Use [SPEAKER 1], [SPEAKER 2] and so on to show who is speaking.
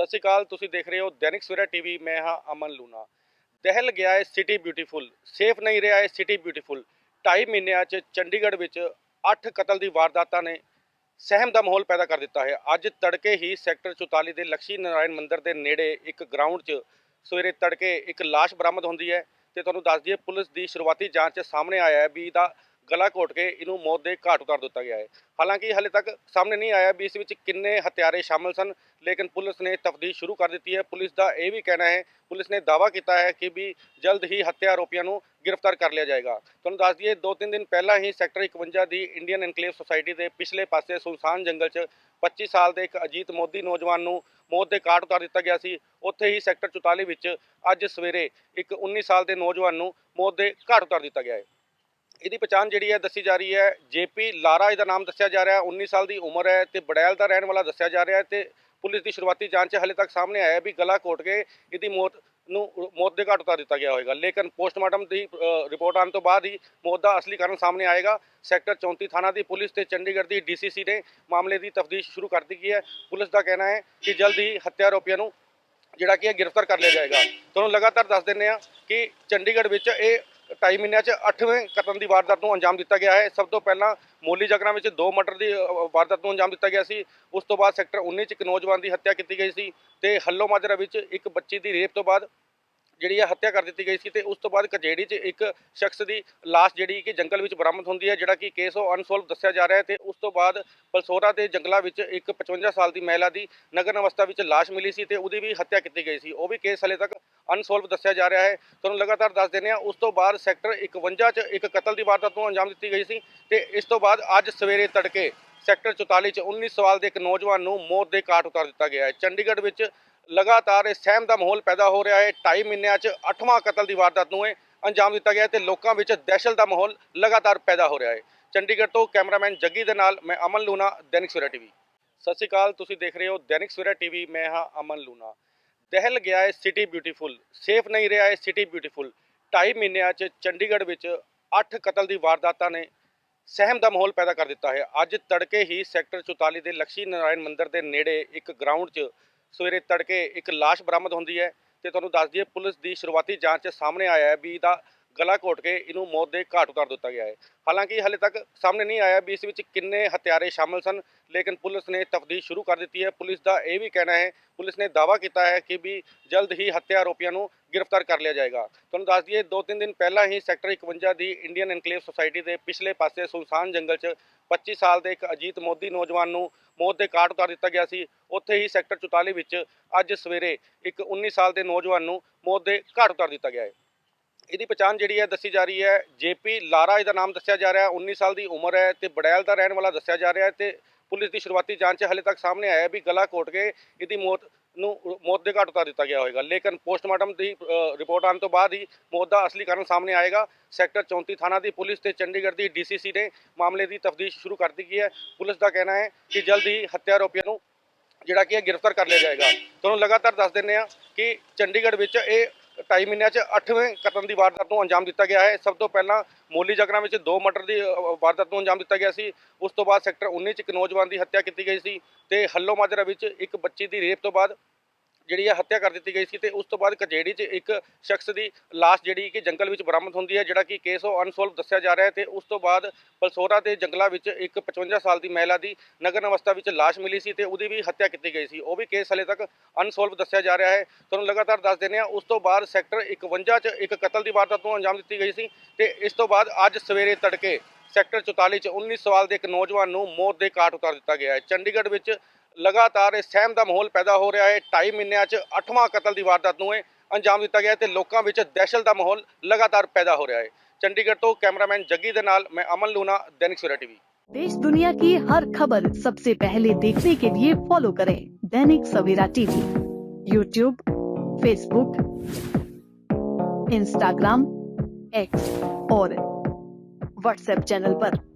[SPEAKER 1] ਸਤਿ ਸ਼੍ਰੀ ਅਕਾਲ, ਤੁਸੀਂ ਦੇਖ ਰਹੇ ਹੋ ਦੈਨਿਕ ਸਵੇਰਾ ਟੀਵੀ, ਮੈਂ ਹਾਂ ਅਮਨ ਲੂਨਾ ਦਹਿਲ ਗਿਆ ਹੈ ਸਿਟੀ ਬਿਊਟੀਫੁਲ ਸੇਫ ਨਹੀਂ ਰਿਹਾ ਹੈ ਸਿਟੀ ਬਿਊਟੀਫੁਲ ਢਾਈ ਮਹੀਨਿਆਂ 'ਚ ਚੰਡੀਗੜ੍ਹ ਵਿੱਚ 8 ਕਤਲ ਦੀ ਵਾਰਦਾਤਾਂ ਨੇ ਸਹਿਮ ਦਾ ਮਾਹੌਲ ਪੈਦਾ ਕਰ ਦਿੱਤਾ ਹੈ। ਅੱਜ ਤੜਕੇ ਹੀ ਸੈਕਟਰ 44 ਦੇ ਲక్ష్ਮੀ ਨਾਰਾਇਣ ਮੰਦਿਰ ਦੇ ਨੇੜੇ ਇੱਕ ਗਰਾਊਂਡ 'ਚ ਸਵੇਰੇ ਤੜਕੇ ਇੱਕ ਲਾਸ਼ ਬਰਾਮਦ ਹੁੰਦੀ ਹੈ ਤੇ ਤੁਹਾਨੂੰ ਦੱਸ ਦਈਏ, ਪੁਲਿਸ ਦੀ ਸ਼ੁਰੂਆਤੀ ਜਾਂਚ 'ਚ ਸਾਹਮਣੇ ਆਇਆ ਹੈ ਵੀ ਦਾ ਗਲਾ ਘੋਟ ਕੇ ਇਹਨੂੰ ਮੌਤ ਦੇ ਘਾਟ ਉਤਾਰ ਦਿੱਤਾ ਗਿਆ ਹੈ। ਹਾਲਾਂਕਿ ਹਲੇ ਤੱਕ ਸਾਹਮਣੇ ਨਹੀਂ ਆਇਆ ਵੀ ਇਸ ਵਿੱਚ ਕਿੰਨੇ ਹਥਿਆਰੇ ਸ਼ਾਮਲ ਸਨ, ਲੇਕਿਨ ਪੁਲਿਸ ਨੇ ਤਫਦੀਸ਼ ਸ਼ੁਰੂ ਕਰ ਦਿੱਤੀ ਹੈ। ਪੁਲਿਸ ਦਾ ਇਹ ਵੀ ਕਹਿਣਾ ਹੈ, ਪੁਲਿਸ ਨੇ ਦਾਅਵਾ ਕੀਤਾ ਹੈ ਕਿ ਵੀ ਜਲਦ ਹੀ ਹੱਤਿਆ ਆਰੋਪੀਆਂ ਨੂੰ ਗ੍ਰਿਫਤਾਰ ਕਰ ਲਿਆ ਜਾਏਗਾ। ਤੁਹਾਨੂੰ ਦੱਸ ਦਈਏ ਦੋ ਤਿੰਨ ਦਿਨ ਪਹਿਲਾਂ ਹੀ ਸੈਕਟਰ 51 ਦੀ ਇੰਡੀਅਨ ਐਨਕਲੇਵ ਸੁਸਾਇਟੀ ਦੇ ਪਿਛਲੇ ਪਾਸੇ ਸੁਲਸਾਨ ਜੰਗਲ 'ਚ 25 ਸਾਲ ਦੇ ਇੱਕ ਅਜੀਤ ਮੋਦੀ ਨੌਜਵਾਨ ਨੂੰ ਮੌਤ ਦੇ ਘਾਟ ਉਤਾਰ ਦਿੱਤਾ ਗਿਆ ਸੀ। ਉੱਥੇ ਹੀ ਸੈਕਟਰ 44 ਵਿੱਚ ਅੱਜ ਸਵੇਰੇ ਇੱਕ 19 ਸਾਲ ਦੇ ਨੌਜਵਾਨ ਨੂੰ ਮੌਤ ਦੇ ਘਾਟ ਉਤਾਰ ਦਿੱਤਾ ਗਿਆ ਹੈ। ਇਹਦੀ ਪਛਾਣ ਜਿਹੜੀ ਹੈ ਦੱਸੀ ਜਾ ਰਹੀ ਹੈ। ਜੇਪੀ ਲਾਰਾ ਇਹਦਾ ਨਾਮ ਦੱਸਿਆ ਜਾ ਰਿਹਾ ਹੈ। 19 ਸਾਲ ਦੀ ਉਮਰ ਹੈ ਤੇ ਬੜੈਲ ਦਾ ਰਹਿਣ ਵਾਲਾ ਦੱਸਿਆ ਜਾ ਰਿਹਾ ਹੈ ਤੇ ਪੁਲਿਸ ਦੀ ਸ਼ੁਰੂਆਤੀ ਜਾਂਚ 'ਚ ਹਲੇ ਤੱਕ ਸਾਹਮਣੇ ਆਇਆ ਵੀ ਗਲਾ ਕੋਟ ਕੇ ਇਹਦੀ ਮੌਤ ਨੂੰ ਮੌਤ ਦੇ ਘਾਟ ਉਤਾਰ ਦਿੱਤਾ ਗਿਆ ਹੋਵੇਗਾ ਲੇਕਿਨ ਪੋਸਟਮਾਰਟਮ ਦੀ ਰਿਪੋਰਟ ਆਉਣ ਤੋਂ ਬਾਅਦ ਹੀ ਮੌਤ ਦਾ ਅਸਲੀ ਕਾਰਨ ਸਾਹਮਣੇ ਆਏਗਾ। ਸੈਕਟਰ 34 ਥਾਣਾ ਦੀ ਪੁਲਿਸ ਤੇ ਚੰਡੀਗੜ੍ਹ ਦੀ ਡੀਸੀਸੀ ਨੇ ਮਾਮਲੇ ਦੀ ਤਫਤੀਸ਼ ਸ਼ੁਰੂ ਕਰ ਦਿੱਤੀ ਹੈ। ਪੁਲਿਸ ਦਾ ਕਹਿਣਾ ਹੈ ਕਿ ਜਲਦ ਹੀ ਹੱਤਿਆ ਆਰੋਪੀਆਂ ਨੂੰ ਜਿਹੜਾ ਕਿ ਹੈ ਗ੍ਰਿਫਤਾਰ ਕਰ ਲਿਆ ਜਾਏਗਾ। ਤੁਹਾਨੂੰ ਲਗਾਤਾਰ ਦੱਸ ਦਿੰਦੇ ਆ ਕਿ ਚੰਡੀਗੜ੍ਹ ਵਿੱਚ ਇਹ ਢਾਈ ਮਹੀਨਿਆਂ 'ਚ 8ਵੇਂ ਕਤਲ ਦੀ ਵਾਰਦਾਤ ਨੂੰ ਅੰਜਾਮ ਦਿੱਤਾ ਗਿਆ ਹੈ। ਸਭ ਤੋਂ ਪਹਿਲਾਂ ਮੋਲੀ ਜਗਰਾਂ ਵਿੱਚ ਦੋ ਮਰਡਰ ਦੀ ਵਾਰਦਾਤ ਨੂੰ ਅੰਜਾਮ ਦਿੱਤਾ ਗਿਆ ਸੀ। ਉਸ ਤੋਂ ਬਾਅਦ ਸੈਕਟਰ 19 'ਚ ਇੱਕ ਨੌਜਵਾਨ ਦੀ ਹੱਤਿਆ ਕੀਤੀ ਗਈ ਸੀ ਤੇ ਹੱਲੋ ਮਾਜਰਾ ਵਿੱਚ ਇੱਕ ਬੱਚੀ ਦੀ ਰੇਪ ਤੋਂ ਬਾਅਦ ਜਿਹੜੀ ਹੈ ਹੱਤਿਆ ਕਰ ਦਿੱਤੀ ਗਈ ਸੀ ਤੇ ਉਸ ਤੋਂ ਬਾਅਦ ਕਜੇੜੀ 'ਚ ਇੱਕ ਸ਼ਖਸ ਦੀ ਲਾਸ਼ ਜਿਹੜੀ ਕਿ ਜੰਗਲ ਵਿੱਚ ਬਰਾਮਦ ਹੁੰਦੀ ਹੈ, ਜਿਹੜਾ ਕਿ ਕੇਸ ਉਹ ਅਨਸੋਲਵ ਦੱਸਿਆ ਜਾ ਰਿਹਾ ਹੈ ਤੇ ਉਸ ਤੋਂ ਬਾਅਦ ਪਲਸੋਰਾ ਦੇ ਜੰਗਲਾਂ ਵਿੱਚ ਇੱਕ 55 ਸਾਲ ਦੀ ਮਹਿਲਾ ਦੀ ਨਗਨ ਅਵਸਥਾ ਵਿੱਚ ਲਾਸ਼ ਮਿਲੀ ਸੀ ਤੇ ਉਹਦੀ ਵੀ ਹੱਤਿਆ ਕੀਤੀ ਗਈ ਸੀ। ਉਹ ਵੀ ਕੇਸ ਹਲੇ ਤੱਕ ਅਨਸੋਲਵ ਦੱਸਿਆ ਜਾ ਰਿਹਾ ਹੈ। ਤੁਹਾਨੂੰ ਲਗਾਤਾਰ ਦੱਸ ਦਿੰਦੇ ਹਾਂ, ਉਸ ਤੋਂ ਬਾਅਦ ਸੈਕਟਰ 51 'ਚ ਇੱਕ ਕਤਲ ਦੀ ਵਾਰਦਾਤ ਨੂੰ ਅੰਜਾਮ ਦਿੱਤੀ ਗਈ ਸੀ ਤੇ ਇਸ ਤੋਂ ਬਾਅਦ ਅੱਜ ਸਵੇਰੇ ਤੜਕੇ ਸੈਕਟਰ 44 'ਚ 19 ਸਾਲ ਦੇ ਇੱਕ ਨੌਜਵਾਨ ਨੂੰ ਮੌਤ ਦੇ ਘਾਟ ਉਤਾਰ ਦਿੱਤਾ ਗਿਆ ਹੈ। ਚੰਡੀਗੜ੍ਹ ਵਿੱਚ ਲਗਾਤਾਰ ਇਹ ਸਹਿਮ ਦਾ ਮਾਹੌਲ ਪੈਦਾ ਹੋ ਰਿਹਾ ਹੈ। ਢਾਈ ਮਹੀਨਿਆਂ 'ਚ 8ਵਾਂ ਕਤਲ ਦੀ ਵਾਰਦਾਤ ਨੂੰ ਇਹ ਅੰਜਾਮ ਦਿੱਤਾ ਗਿਆ ਹੈ ਤੇ ਲੋਕਾਂ ਵਿੱਚ ਦਹਿਸ਼ਤ ਦਾ ਮਾਹੌਲ ਲਗਾਤਾਰ ਪੈਦਾ ਹੋ ਰਿਹਾ ਹੈ। ਚੰਡੀਗੜ੍ਹ ਤੋਂ ਕੈਮਰਾਮੈਨ ਜੱਗੀ ਦੇ ਨਾਲ ਮੈਂ ਅਮਨ ਲੂਨਾ ਦੈਨਿਕ ਸਵੇਰਾ ਟੀਵੀ। ਸਤਿ ਸ਼੍ਰੀ ਅਕਾਲ, ਤੁਸੀਂ ਦੇਖ ਰਹੇ ਹੋ ਦੈਨਿਕ ਸਵੇਰਾ ਟੀਵੀ। ਮੈਂ ਹਾਂ ਅਮਨ ਲੂਨਾ ਦਹਿਲ ਗਿਆ ਹੈ ਸਿਟੀ ਬਿਊਟੀਫੁਲ। ਸੇਫ ਨਹੀਂ ਰਿਹਾ ਹੈ ਸਿਟੀ ਬਿਊਟੀਫੁਲ। ਢਾਈ ਮਹੀਨਿਆਂ 'ਚ ਚੰਡੀਗੜ੍ਹ ਵਿੱਚ 8 ਕਤਲ ਦੀ ਵਾਰਦਾਤਾਂ ਨੇ ਸਹਿਮ ਦਾ ਮਾਹੌਲ ਪੈਦਾ ਕਰ ਦਿੱਤਾ ਹੈ। ਅੱਜ ਤੜਕੇ ਹੀ ਸੈਕਟਰ 44 ਦੇ ਲక్ష్ਮੀ ਨਾਰਾਇਣ ਮੰਦਿਰ ਦੇ ਨੇੜੇ ਇੱਕ ਗਰਾਊਂਡ 'ਚ ਸਵੇਰੇ ਤੜਕੇ ਇੱਕ ਲਾਸ਼ ਬਰਾਮਦ ਹੁੰਦੀ ਹੈ ਤੇ ਤੁਹਾਨੂੰ ਦੱਸ ਦਈਏ ਪੁਲਿਸ ਦੀ ਸ਼ੁਰੂਆਤੀ ਜਾਂਚ ਸਾਹਮਣੇ ਆਇਆ ਹੈ ਵੀ ਇਹਦਾ ਗਲਾ ਘੋਟ ਕੇ ਇਹਨੂੰ ਮੌਤ ਦੇ ਘਾਟ ਉਤਾਰ ਦਿੱਤਾ ਗਿਆ ਹੈ। ਹਾਲਾਂਕਿ ਹਲੇ ਤੱਕ ਸਾਹਮਣੇ ਨਹੀਂ ਆਇਆ ਵੀ ਇਸ ਵਿੱਚ ਕਿੰਨੇ ਹਥਿਆਰੇ ਸ਼ਾਮਲ ਸਨ, ਲੇਕਿਨ ਪੁਲਿਸ ਨੇ ਤਫਦੀਸ਼ ਸ਼ੁਰੂ ਕਰ ਦਿੱਤੀ ਹੈ। ਪੁਲਿਸ ਦਾ ਇਹ ਵੀ ਕਹਿਣਾ ਹੈ, ਪੁਲਿਸ ਨੇ ਦਾਅਵਾ ਕੀਤਾ ਹੈ ਕਿ ਵੀ ਜਲਦ ਹੀ ਹੱਤਿਆ ਆਰੋਪੀਆਂ ਨੂੰ ਗ੍ਰਿਫਤਾਰ ਕਰ ਲਿਆ ਜਾਏਗਾ। ਤੁਹਾਨੂੰ ਦੱਸ ਦਈਏ ਦੋ ਤਿੰਨ ਦਿਨ ਪਹਿਲਾਂ ਹੀ ਸੈਕਟਰ 51 ਦੀ ਇੰਡੀਅਨ ਐਨਕਲੇਵ ਸੁਸਾਇਟੀ ਦੇ ਪਿਛਲੇ ਪਾਸੇ ਸੁਲਸਾਨ ਜੰਗਲ 'ਚ 25 ਸਾਲ ਦੇ ਇੱਕ ਅਜੀਤ ਮੋਦੀ ਨੌਜਵਾਨ ਨੂੰ ਮੌਤ ਦੇ ਘਾਟ ਉਤਾਰ ਦਿੱਤਾ ਗਿਆ ਸੀ। ਉੱਥੇ ਹੀ ਸੈਕਟਰ 44 ਵਿੱਚ ਅੱਜ ਸਵੇਰੇ ਇੱਕ 19 ਸਾਲ ਦੇ ਨੌਜਵਾਨ ਨੂੰ ਮੌਤ ਦੇ ਘਾਟ ਉਤਾਰ ਦਿੱਤਾ ਗਿਆ ਹੈ। ਇਹਦੀ ਪਛਾਣ ਜਿਹੜੀ ਹੈ ਦੱਸੀ ਜਾ ਰਹੀ ਹੈ। ਜੇਪੀ ਲਾਰਾ ਇਹਦਾ ਨਾਮ ਦੱਸਿਆ ਜਾ ਰਿਹਾ ਹੈ। 19 ਸਾਲ ਦੀ ਉਮਰ ਹੈ ਤੇ ਬੜੈਲ ਦਾ ਰਹਿਣ ਵਾਲਾ ਦੱਸਿਆ ਜਾ ਰਿਹਾ ਹੈ ਤੇ ਪੁਲਿਸ ਦੀ ਸ਼ੁਰੂਆਤੀ ਜਾਂਚ 'ਚ ਹਲੇ ਤੱਕ ਸਾਹਮਣੇ ਆਇਆ ਵੀ ਗਲਾ ਘੋਟ ਕੇ ਇਹਦੀ ਮੌਤ ਨੂੰ ਮੌਤ ਦੇ ਘਾਟ ਉਤਾਰ ਦਿੱਤਾ ਗਿਆ ਹੋਵੇਗਾ ਲੇਕਿਨ ਪੋਸਟਮਾਰਟਮ ਦੀ ਰਿਪੋਰਟ ਆਉਣ ਤੋਂ ਬਾਅਦ ਹੀ ਮੌਤ ਦਾ ਅਸਲੀ ਕਾਰਨ ਸਾਹਮਣੇ ਆਏਗਾ। ਸੈਕਟਰ 34 ਥਾਣਾ ਦੀ ਪੁਲਿਸ ਤੇ ਚੰਡੀਗੜ੍ਹ ਦੀ ਡੀਸੀਸੀ ਨੇ ਮਾਮਲੇ ਦੀ ਤਫਤੀਸ਼ ਸ਼ੁਰੂ ਕਰ ਦਿੱਤੀ ਹੈ। ਪੁਲਿਸ ਦਾ ਕਹਿਣਾ ਹੈ ਕਿ ਜਲਦ ਹੀ ਹੱਤਿਆ ਆਰੋਪੀਆਂ ਨੂੰ ਜਿਹੜਾ ਕਿ ਹੈ ਗ੍ਰਿਫਤਾਰ ਕਰ ਲਿਆ ਜਾਏਗਾ। ਤੁਹਾਨੂੰ ਲਗਾਤਾਰ ਦੱਸ ਦਿੰਦੇ ਆ ਕਿ ਚੰਡੀਗੜ੍ਹ ਵਿੱਚ ਇਹ ਢਾਈ ਮਹੀਨਿਆਂ 'ਚ 8ਵੇਂ ਕਤਲ ਦੀ ਵਾਰਦਾਤ ਨੂੰ ਅੰਜਾਮ ਦਿੱਤਾ ਗਿਆ ਹੈ। ਸਭ ਤੋਂ ਪਹਿਲਾਂ ਮੋਲੀ ਜਗਰਾਂ ਵਿੱਚ ਦੋ ਮਰਡਰ ਦੀ ਵਾਰਦਾਤ ਨੂੰ ਅੰਜਾਮ ਦਿੱਤਾ ਗਿਆ ਸੀ। ਉਸ ਤੋਂ ਬਾਅਦ ਸੈਕਟਰ 19 'ਚ ਇੱਕ ਨੌਜਵਾਨ ਦੀ ਹੱਤਿਆ ਕੀਤੀ ਗਈ ਸੀ ਤੇ ਹੱਲੋ ਮਾਜਰਾ ਵਿੱਚ ਇੱਕ ਬੱਚੀ ਦੀ ਰੇਪ ਤੋਂ ਬਾਅਦ ਜਿਹੜੀ ਹੈ ਹੱਤਿਆ ਕਰ ਦਿੱਤੀ ਗਈ ਸੀ ਤੇ ਉਸ ਤੋਂ ਬਾਅਦ ਕਜੇੜੀ 'ਚ ਇੱਕ ਸ਼ਖਸ ਦੀ ਲਾਸ਼ ਜਿਹੜੀ ਕਿ ਜੰਗਲ ਵਿੱਚ ਬਰਾਮਦ ਹੁੰਦੀ ਹੈ, ਜਿਹੜਾ ਕਿ ਕੇਸ ਉਹ ਅਨਸੋਲਵ ਦੱਸਿਆ ਜਾ ਰਿਹਾ ਹੈ ਤੇ ਉਸ ਤੋਂ ਬਾਅਦ ਪਲਸੋਰਾ ਦੇ ਜੰਗਲਾਂ ਵਿੱਚ ਇੱਕ 55 ਸਾਲ ਦੀ ਮਹਿਲਾ ਦੀ ਨਗਨ ਅਵਸਥਾ ਵਿੱਚ ਲਾਸ਼ ਮਿਲੀ ਸੀ ਤੇ ਉਹਦੀ ਵੀ ਹੱਤਿਆ ਕੀਤੀ ਗਈ ਸੀ। ਉਹ ਵੀ ਕੇਸ ਹਲੇ ਤੱਕ ਅਨਸੋਲਵ ਦੱਸਿਆ ਜਾ ਰਿਹਾ ਹੈ। ਤੁਹਾਨੂੰ ਲਗਾਤਾਰ ਦੱਸ ਦਿੰਦੇ ਹਾਂ, ਉਸ ਤੋਂ ਬਾਅਦ ਸੈਕਟਰ 51 'ਚ ਇੱਕ ਕਤਲ ਦੀ ਵਾਰਦਾਤ ਨੂੰ ਅੰਜਾਮ ਦਿੱਤੀ ਗਈ ਸੀ ਤੇ ਇਸ ਤੋਂ ਬਾਅਦ ਅੱਜ ਸਵੇਰੇ ਤੜਕੇ ਸੈਕਟਰ 44 'ਚ 19 ਸਾਲ ਦੇ ਇੱਕ ਨੌਜਵਾਨ ਨੂੰ ਮੌਤ ਦੇ ਘਾਟ ਉਤਾਰ ਦਿੱਤਾ ਗਿਆ ਹੈ ਚੰਡੀਗੜ੍ਹ ਵਿੱਚ ਲਗਾਤਾਰ ਇਹ ਸਹਿਮ ਦਾ ਮਾਹੌਲ ਪੈਦਾ ਹੋ ਰਿਹਾ ਹੈ ਢਾਈ ਮਹੀਨਿਆਂ 'ਚ 8ਵਾਂ ਕਤਲ ਦੀ ਵਾਰਦਾਤ ਨੂੰ ਇਹ ਅੰਜਾਮ ਦਿੱਤਾ ਗਿਆ ਹੈ ਤੇ ਲੋਕਾਂ ਵਿੱਚ ਦਹਿਸ਼ਤ ਦਾ ਮਾਹੌਲ ਲਗਾਤਾਰ ਪੈਦਾ ਹੋ ਰਿਹਾ ਹੈ ਚੰਡੀਗੜ੍ਹ ਤੋਂ ਕੈਮਰਾਮੈਨ ਜੱਗੀ ਦੇ ਨਾਲ ਮੈਂ ਅਮਨ ਲੂਨਾ ਦੈਨਿਕ ਸਵੇਰਾ ਟੀਵੀ
[SPEAKER 2] देश दुनिया की हर खबर सबसे पहले देखने के लिए फॉलो करें Dainik Savera TV YouTube Facebook Instagram X और व्हाट्सएप चैनल पर।